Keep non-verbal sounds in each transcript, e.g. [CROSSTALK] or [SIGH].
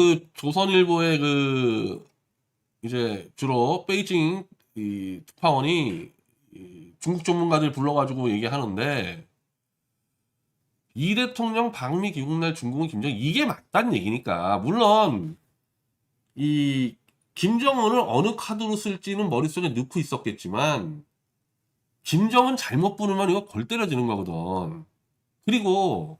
그 조선일보의 그 이제 주로 베이징 이 특파원이 이 중국 전문가들 불러가지고 얘기하는데 이 대통령 방미 귀국 날 중국은 김정 이게 맞다는 얘기니까 물론 이 김정은을 어느 카드로 쓸지는 머릿속에 넣고 있었겠지만 김정은 잘못 부르면 이거 골 때려지는 거거든. 그리고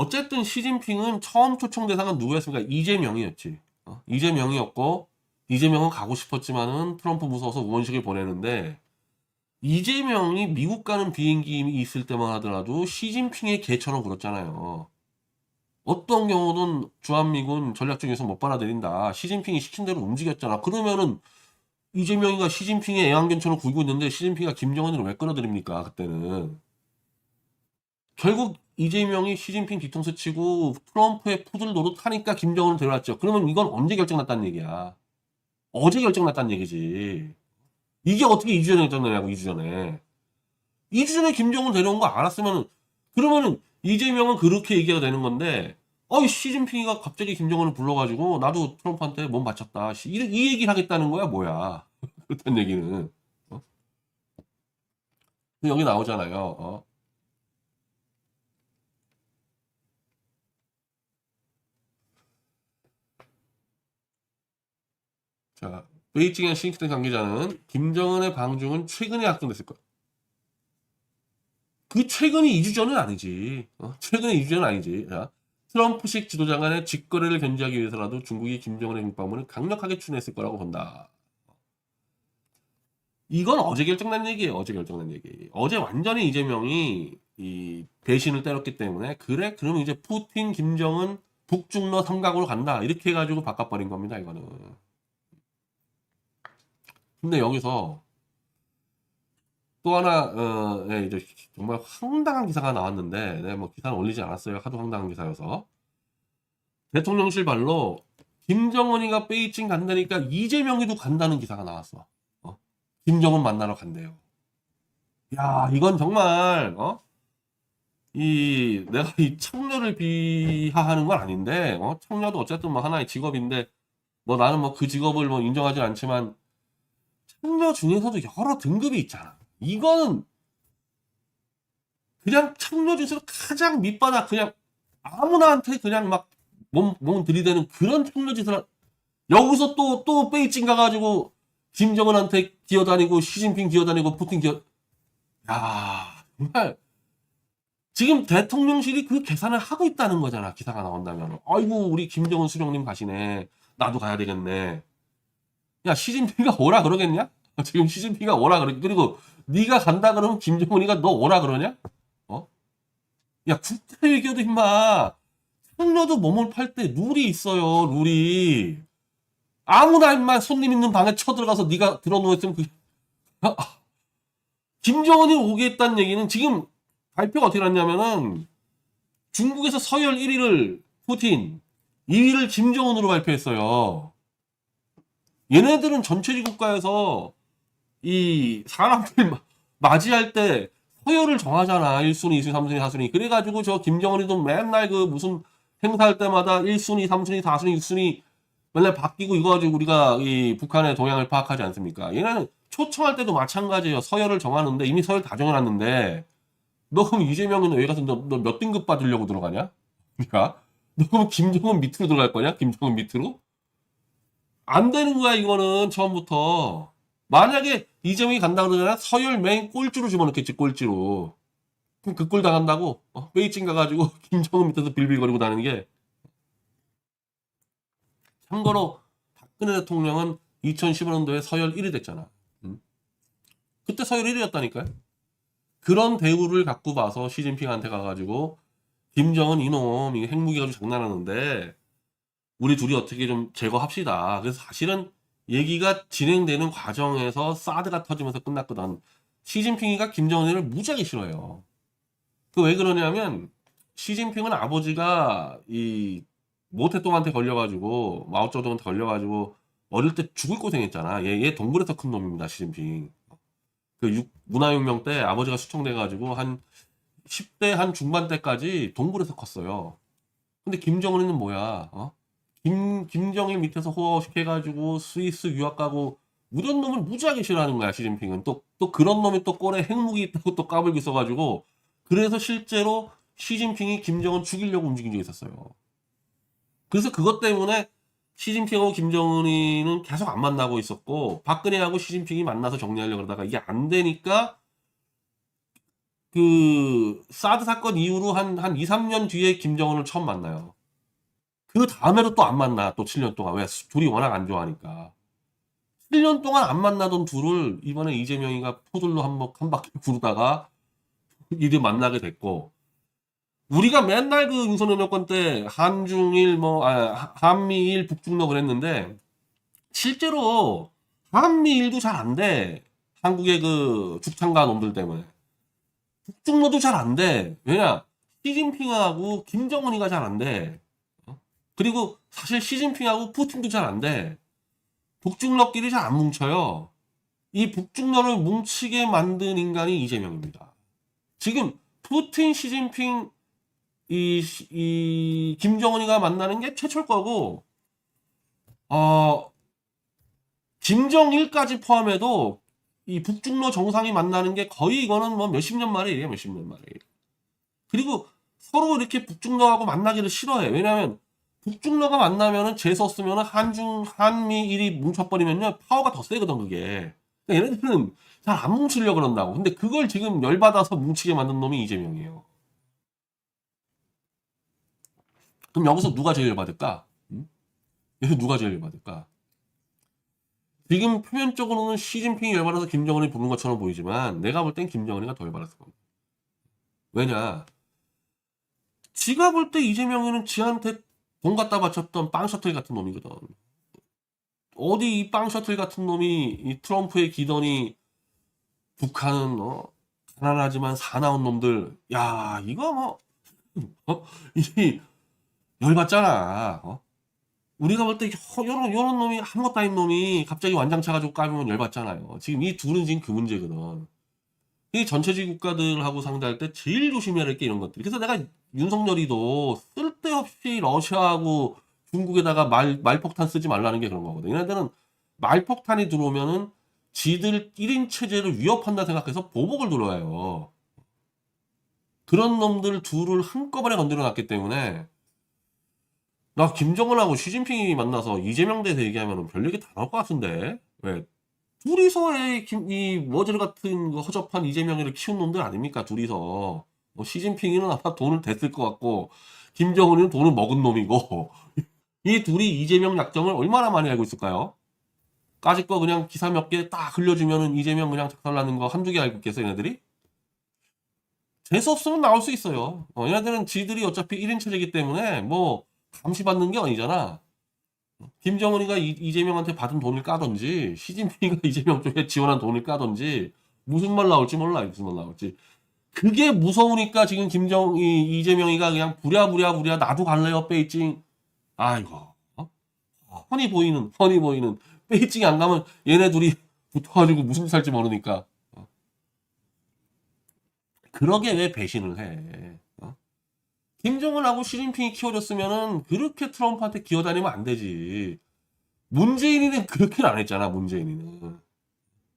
어쨌든 시진핑은 처음 초청 대상은 누구였습니까? 이재명이었지. 어? 이재명이었고 이재명은 가고 싶었지만은 트럼프 무서워서 우원식을 보내는데 이재명이 미국 가는 비행기 있을 때만 하더라도 시진핑의 개처럼 굴었잖아요. 어떤 경우든 주한미군 전략적에서 못 받아들인다. 시진핑이 시킨 대로 움직였잖아. 그러면은 이재명이가 시진핑의 애완견처럼 굴고 있는데 시진핑이가 김정은을 왜 끌어들입니까? 그때는. 결국 이재명이 시진핑 뒤통수 치고 트럼프의 푸들 노릇하니까 김정은을 데려왔죠. 그러면 이건 언제 결정났다는 얘기야. 어제 결정났다는 얘기지. 이게 어떻게 2주 전에 결정나냐고 2주 전에. 2주 전에 김정은 데려온 거 알았으면 그러면은 이재명은 그렇게 얘기가 되는 건데 어이 시진핑이가 갑자기 김정은을 불러가지고 나도 트럼프한테 몸 바쳤다. 이, 이 얘기를 하겠다는 거야 뭐야. [LAUGHS] 그렇단 얘기는. 어? 여기 나오잖아요. 어? 자, 베이징의 싱크대 관계자는 김정은의 방중은 최근에 확정됐을 거야. 그 최근이 2주 전은 아니지. 어? 최근에 2주 전은 아니지. 자, 트럼프식 지도자 간의 직거래를 견제하기 위해서라도 중국이 김정은의 국방문을 강력하게 추진했을 거라고 본다. 이건 어제 결정난 얘기예요. 어제 결정난 얘기. 어제 완전히 이재명이 이 배신을 때렸기 때문에 그래 그러면 이제 푸틴, 김정은 북중러 삼각으로 간다. 이렇게 해가지고 바꿔버린 겁니다. 이거는. 근데 여기서 또 하나 어, 예, 이제 정말 황당한 기사가 나왔는데 네, 뭐 기사는 올리지 않았어요. 하도 황당한 기사여서 대통령실 발로 김정은이가 베이징 간다니까 이재명이도 간다는 기사가 나왔어. 어? 김정은 만나러 간대요. 야 이건 정말 어? 이 내가 이 청녀를 비하하는 건 아닌데 어? 청녀도 어쨌든 뭐 하나의 직업인데 뭐 나는 뭐 그 직업을 뭐 인정하지 않지만 청녀 중에서도 여러 등급이 있잖아. 이거는 그냥 청녀 중에서 가장 밑바닥 그냥 아무나한테 그냥 막 몸, 몸 들이대는 그런 청녀 짓을 여기서 또, 또 베이징 가가지고 김정은한테 기어다니고 시진핑 기어다니고 푸틴 기어. 야 정말. 지금 대통령실이 그 계산을 하고 있다는 거잖아 기사가 나온다면 아이고 우리 김정은 수령님 가시네. 나도 가야 되겠네 야 시진핑이가 오라 그러겠냐 지금 시진핑이가 오라 그러 그리고 네가 간다 그러면 김정은이가 너 오라 그러냐 어? 야 국제 외교도 임마 청녀도 몸을 팔 때 룰이 있어요 룰이 아무나 임마 손님 있는 방에 쳐들어가서 네가 들어누워있으면 그 [LAUGHS] 아, 아. 김정은이 오겠다는 얘기는 지금 발표가 어떻게 났냐면은 중국에서 서열 1위를 푸틴 2위를 김정은으로 발표했어요 얘네들은 전체주 국가에서 이 사람들 마- 맞이할 때 서열을 정하잖아. 1순위, 2순위, 3순위, 4순위. 그래가지고 저 김정은이도 맨날 그 무슨 행사할 때마다 1순위, 3순위, 4순위, 6순위 맨날 바뀌고 이거 가지고 우리가 이 북한의 동향을 파악하지 않습니까? 얘네는 초청할 때도 마찬가지예요. 서열을 정하는데 이미 서열 다 정해놨는데 너 그럼 이재명은 왜 가서 너 몇 등급 받으려고 들어가냐? 그러니까 너 그럼 김정은 밑으로 들어갈 거냐? 김정은 밑으로? 안 되는 거야 이거는 처음부터. 만약에 이재명이 간다 그러잖아. 서열 맨 꼴찌로 집어넣겠지 꼴찌로. 그럼 그 꼴 당한다고? 어, 베이징 가가지고 [LAUGHS] 김정은 밑에서 빌빌거리고 다니는 게. 참고로 박근혜 대통령은 2015년도에 서열 1위 됐잖아. 음? 그때 서열 1위였다니까요. 그런 대우를 갖고 봐서 시진핑한테 가가지고 김정은 이놈 이거 핵무기 가지고 장난하는데 우리 둘이 어떻게 좀 제거합시다. 그래서 사실은 얘기가 진행되는 과정에서 사드가 터지면서 끝났거든. 시진핑이가 김정은을 무지하게 싫어해요. 그 왜 그러냐면 시진핑은 아버지가 이 모태똥한테 걸려가지고 마오쩌둥한테 걸려가지고 어릴 때 죽을 고생했잖아. 얘, 얘 동굴에서 큰 놈입니다. 시진핑. 그 육- 문화혁명 때 아버지가 수청돼가지고 한 10대 한 중반 때까지 동굴에서 컸어요. 근데 김정은이는 뭐야? 어? 김 김정일 밑에서 호화시켜가지고 스위스 유학 가고 이런 놈을 무지하게 싫어하는 거야 시진핑은 또 또 그런 놈이 또 꼴에 핵무기 있다고 또 까불고 있어가지고 그래서 실제로 시진핑이 김정은 죽이려고 움직인 적이 있었어요. 그래서 그것 때문에 시진핑하고 김정은이는 계속 안 만나고 있었고 박근혜하고 시진핑이 만나서 정리하려고 그러다가 이게 안 되니까 그 사드 사건 이후로 한, 한 2, 3년 뒤에 김정은을 처음 만나요. 그 다음에도 또 안 만나. 또 7년 동안. 왜? 둘이 워낙 안 좋아하니까. 7년 동안 안 만나던 둘을 이번에 이재명이가 포들로 한, 번- 한 바퀴 구르다가 이들 만나게 됐고, 우리가 맨날 그 윤석열 정권 때 한중일 뭐, 아, 한미일 북중로 그랬는데, 실제로 한미일도 잘 안 돼. 한국의 그 죽창가 놈들 때문에. 북중로도 잘 안 돼. 왜냐? 시진핑하고 김정은이가 잘 안 돼. 어? 그리고 사실 시진핑하고 푸틴도 잘 안 돼. 북중러끼리 잘 안 뭉쳐요. 이 북중러를 뭉치게 만든 인간이 이재명입니다. 지금 푸틴, 시진핑, 이, 시- 이 김정은이가 만나는 게 최초일 거고, 어, 김정일까지 포함해도 이 북중러 정상이 만나는 게 거의 이거는 뭐 몇십 년 만에 일이에요, 몇십 년 만에. 그리고 서로 이렇게 북중러하고 만나기를 싫어해. 왜냐하면 북중러가 만나면은 재수 없으면은 한중 한미일이 뭉쳐버리면요 파워가 더 세거든 그게. 그러니까 얘네들은 잘 안 뭉치려 고 그런다고. 근데 그걸 지금 열 받아서 뭉치게 만든 놈이 이재명이에요. 그럼 여기서 누가 제일 열받을까? 응? 여기서 누가 제일 열받을까? 지금 표면적으로는 시진핑이 열받아서 김정은이 부른 것처럼 보이지만 내가 볼 땐 김정은이가 더 열받았을 겁니다. 왜냐? 지가 볼 때 이재명이는 지한테 돈 갖다 바쳤던 빵 셔틀 같은 놈이거든. 어디 이 빵 셔틀 같은 놈이 이 트럼프에 기더니 북한은 어, 가난하지만 사나운 놈들 야 이거 뭐 [LAUGHS] 어? 이 열받잖아. 어? 우리가 볼 때 요런 요런 놈이 아무것도 아닌 놈이 갑자기 완장 차 가지고 까면 열받잖아요. 지금 이 둘은 지금 그 문제거든. 이 전체주의 국가들하고 상대할 때 제일 조심해야 될 게 이런 것들. 그래서 내가 윤석열이도 쓸데없이 러시아하고 중국에다가 말, 말폭탄 쓰지 말라는 게 그런 거거든. 얘네들은 말폭탄이 들어오면은 지들 1인 체제를 위협한다 생각해서 보복을 들어와요. 그런 놈들 둘을 한꺼번에 건드려 놨기 때문에 나 김정은하고 시진핑이 만나서 이재명 대해서 얘기하면 별 얘기 다 나올 것 같은데 왜 둘이서의 김, 이 머저리 같은 거 허접한 이재명이를 키운 놈들 아닙니까 둘이서 뭐 시진핑이는 아마 돈을 댔을 것 같고 김정은이는 돈을 먹은 놈이고 [LAUGHS] 이 둘이 이재명 약점을 얼마나 많이 알고 있을까요? 까짓 거 그냥 기사 몇 개 딱 흘려주면은 이재명 그냥 작살나는 거 한두 개 알고 있겠어 얘네들이? 재수 없으면 나올 수 있어요. 어, 얘네들은 지들이 어차피 1인 체제이기 때문에 뭐 감시받는 게 아니잖아. 김정은이가 이, 이재명한테 받은 돈을 까든지 시진핑이가 [LAUGHS] 이재명 쪽에 지원한 돈을 까든지 무슨 말 나올지 몰라 무슨 말 나올지 그게 무서우니까 지금 김정이 이재명이가 그냥 부랴부랴 부랴 나도 갈래요 베이징 아이고 어? 훤히 보이는 훤히 보이는 베이징 안 가면 얘네 둘이 [LAUGHS] 붙어가지고 무슨 짓 할지 모르니까 어. 그러게 왜 배신을 해 어? 김정은하고 시진핑이 키워줬으면은 그렇게 트럼프한테 기어다니면 안 되지. 문재인이는 [LAUGHS] 그렇게는 안 했잖아, 문재인이는.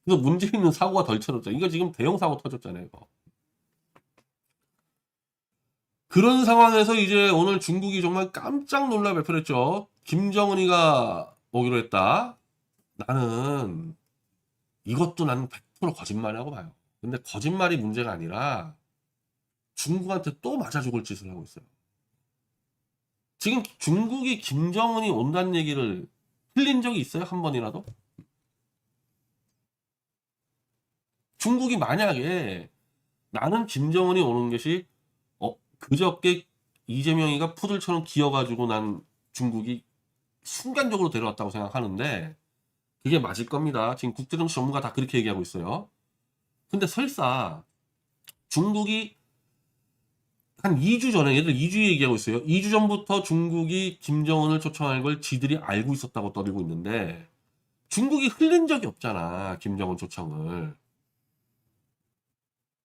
그래서 문재인은 사고가 덜 쳐졌잖아. 이거 지금 대형 사고 터졌잖아요, 이거. 그런 상황에서 이제 오늘 중국이 정말 깜짝 놀라 발표를 했죠. 김정은이가 오기로 했다. 나는 이것도 나는 100% 거짓말이라고 봐요. 근데 거짓말이 문제가 아니라 중국한테 또 맞아 죽을 짓을 하고 있어요. 지금 중국이 김정은이 온다는 얘기를 흘린 적이 있어요? 한 번이라도? 중국이 만약에 나는 김정은이 오는 것이 어 그저께 이재명이가 푸들처럼 기어가지고 난 중국이 순간적으로 데려왔다고 생각하는데 그게 맞을 겁니다. 지금 국제정치 전문가 다 그렇게 얘기하고 있어요. 근데 설사 중국이 한 2주 전에 얘들 2주 얘기하고 있어요. 2주 전부터 중국이 김정은을 초청할 걸 지들이 알고 있었다고 떠들고 있는데 중국이 흘린 적이 없잖아. 김정은 초청을.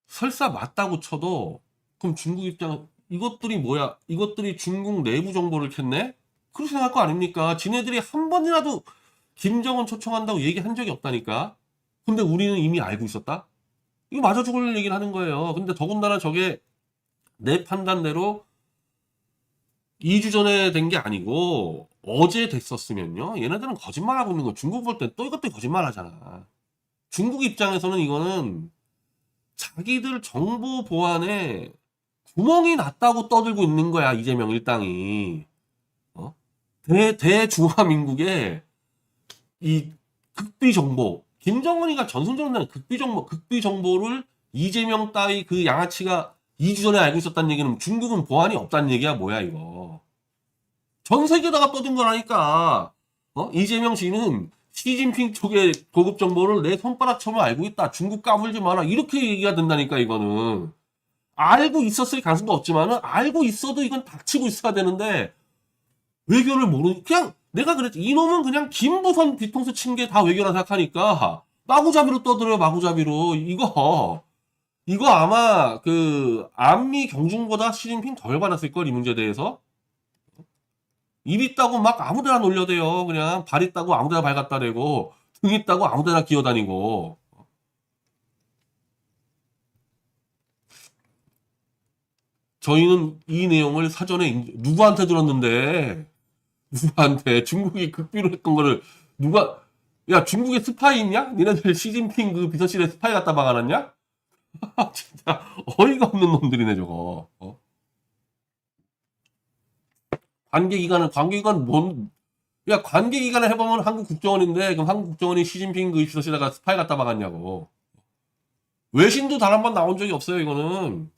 설사 맞다고 쳐도 그럼 중국 입장 이것들이 뭐야? 이것들이 중국 내부 정보를 캤네? 그렇게 생각할 거 아닙니까? 지네들이 한 번이라도 김정은 초청한다고 얘기한 적이 없다니까. 근데 우리는 이미 알고 있었다? 이거 맞아 죽을 얘기를 하는 거예요. 근데 더군다나 저게 내 판단대로 2주 전에 된 게 아니고 어제 됐었으면요. 얘네들은 거짓말하고 있는 거. 중국 볼땐또 이것도 거짓말 하잖아. 중국 입장에서는 이거는 자기들 정보 보안에 구멍이 났다고 떠들고 있는 거야. 이재명 일당이. 어? 대, 대중화민국의 이 극비 정보. 김정은이가 전승전하는 극비 정보, 극비 정보를 이재명 따위 그 양아치가 2주 전에 알고 있었다는 얘기는 중국은 보안이 없다는 얘기야 뭐야 이거. 전 세계다가 떠든 거라니까. 어? 이재명 씨는 시진핑 쪽의 고급 정보를 내 손바닥처럼 알고 있다. 중국 까불지 마라. 이렇게 얘기가 된다니까 이거는. 알고 있었을 가능성도 없지만은 알고 있어도 이건 닥치고 있어야 되는데 외교를 모르 그냥 내가 그랬지 이놈은 그냥 김부선 뒤통수 친 게 다 외교라 생각하니까 마구잡이로 떠들어요 마구잡이로 이거 이거 아마 그 안미 경중보다 시진핑 덜 받았을 걸 이 문제에 대해서? 입 있다고 막 아무데나 놀려대요. 그냥 발 있다고 아무데나 발 갖다 대고 등 있다고 아무데나 기어다니고. 저희는 이 내용을 사전에 인- 누구한테 들었는데? 누구한테? 중국이 극비로 했던 거를 누가 야 중국에 스파이 있냐? 니네들 시진핑 그 비서실에 스파이 갖다 박아놨냐? [LAUGHS] 진짜 어이가 없는 놈들이네 저거 어? 관계기관은 관계기관 뭔 야, 관계기관을 해보면 한국 국정원인데, 그럼 한국 국정원이 시진핑 그 비서실에다가 스파이 갖다 박았냐고. 외신도 단 한 번 나온 적이 없어요, 이거는.